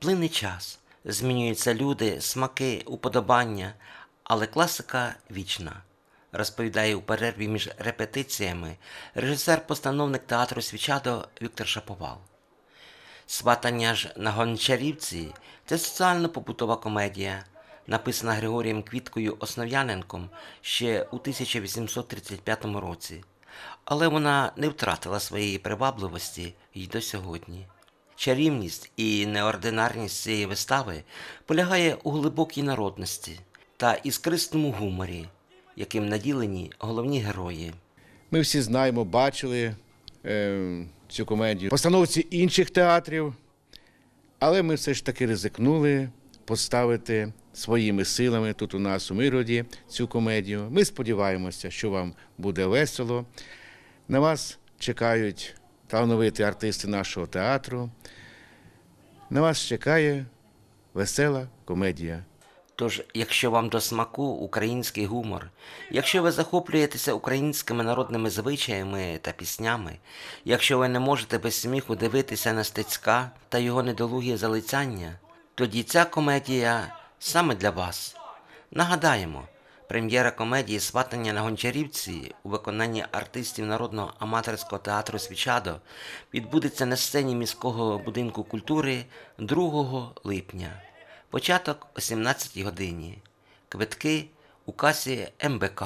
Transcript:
Плине час, змінюються люди, смаки, уподобання, але класика вічна. Розповідає у перерві між репетиціями режисер-постановник театру Свічадо Віктор Шаповал. Сватання ж на Гончарівці це соціально-побутова комедія, написана Григорієм Квіткою Основ'яненком ще у 1835 році, але вона не втратила своєї привабливості й до сьогодні. Чарівність і неординарність цієї вистави полягає у глибокій народності та іскристому гуморі, яким наділені головні герої. Ми всі знаємо, бачили е, цю комедію постановці інших театрів, але ми все ж таки ризикнули поставити своїми силами тут у нас у Мироді цю комедію. Ми сподіваємося, що вам буде весело. На вас чекають талановиті артисти нашого театру. На вас чекає весела комедія. Тож, якщо вам до смаку український гумор, якщо ви захоплюєтеся українськими народними звичаями та піснями, якщо ви не можете без сміху дивитися на Стецька та його недолугі залицяння, тоді ця комедія саме для вас. Нагадаємо, прем'єра комедії Сватання на Гончарівці у виконанні артистів народного аматорського театру Свічадо відбудеться на сцені міського будинку культури 2 липня. Початок о 17 годині. Квитки у касі МБК.